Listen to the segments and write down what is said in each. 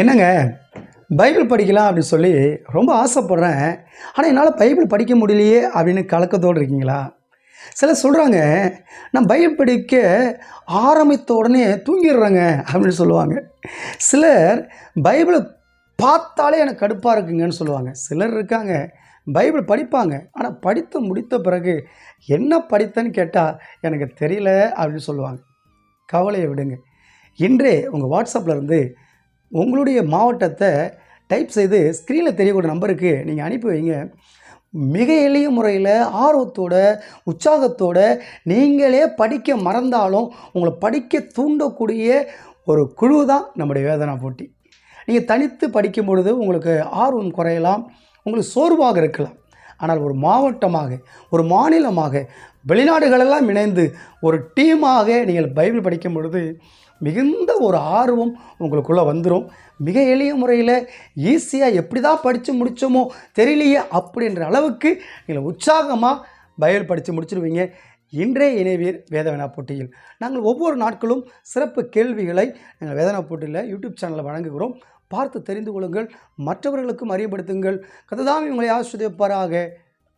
என்னங்க? பைபிள் படிக்கலாம் அப்படின்னு சொல்லி ரொம்ப ஆசைப்பட்றேன். ஆனால் என்னால் பைபிள் படிக்க முடியலையே அப்படின்னு கலக்கத்தோடு இருக்கீங்களா? சிலர் சொல்கிறாங்க நான் பைபிள் படிக்க ஆரம்பித்த உடனே தூங்கிடுறேங்க அப்படின்னு சொல்லுவாங்க. சிலர் பைபிளை பார்த்தாலே எனக்கு கடுப்பாக இருக்குங்கன்னு சொல்லுவாங்க. சிலர் இருக்காங்க பைபிள் படிப்பாங்க. ஆனால் படித்து முடித்த பிறகு என்ன படித்தேன்னு கேட்டால் எனக்கு தெரியல அப்படின்னு சொல்லுவாங்க. கவலையை விடுங்க. இன்றே உங்கள் வாட்ஸ்அப்பில் இருந்து உங்களுடைய மாவட்டத்தை டைப் செய்து ஸ்க்ரீனில் தெரியக்கூடிய நம்பருக்கு நீங்கள் அனுப்பி வைங்க. மிக எளிய முறையில் ஆர்வத்தோட உற்சாகத்தோட நீங்களே படிக்க மறந்தாலும் உங்களை படிக்க தூண்டக்கூடிய ஒரு குழு தான் நம்முடைய வேதனா போட்டி. நீங்கள் தனித்து படிக்கும் பொழுது உங்களுக்கு ஆர்வம் குறையலாம் உங்களுக்கு சோர்வாக இருக்கலாம். ஆனால் ஒரு மாவட்டமாக ஒரு மாநிலமாக வெளிநாடுகளெல்லாம் இணைந்து ஒரு டீமாக நீங்கள் பைபிள் படிக்கும் பொழுது மிகுந்த ஒரு ஆர்வம் உங்களுக்குள்ளே வந்துடும் மிக எளிய முறையில் ஈஸியாக எப்படி தான் படித்து முடித்தோமோ தெரியலையே அப்படின்ற அளவுக்கு நீங்கள் உற்சாகமாக பைபிள் படித்து முடிச்சிருவீங்க. இன்றைய இணைவீர் வேதவேனா போட்டியில். நாங்கள் ஒவ்வொரு நாட்களும் சிறப்பு கேள்விகளை நாங்கள் வேதனா போட்டியில் யூடியூப் சேனலில் வழங்குகிறோம். பார்த்து தெரிந்து கொள்ளுங்கள் மற்றவர்களுக்கும் அறியப்படுத்துங்கள். கததாமி உங்களை ஆசிரியப்பாராக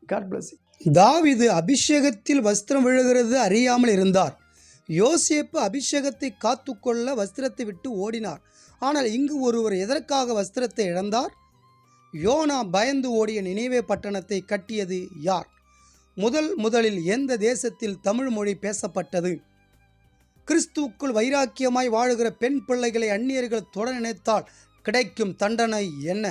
காட் பிளஸ் தாவிது அபிஷேகத்தில் வஸ்திரம் விழுகிறது அறியாமல் இருந்தார். யோசேப்பு அபிஷேகத்தை காத்துக்கொள்ள வஸ்திரத்தை விட்டு ஓடினார். ஆனால் இங்கு ஒருவர் எதற்காக வஸ்திரத்தை இழந்தார்? யோனா பயந்து ஓடிய நினைவே பட்டணத்தை கட்டியது யார்? முதல் முதலில் எந்த தேசத்தில் தமிழ் மொழி பேசப்பட்டது? கிறிஸ்துவுக்குள் வைராக்கியமாய் வாழுகிற பெண் பிள்ளைகளை அந்நியர்கள் தொட நினைத்தால் கிடைக்கும் தண்டனை என்ன?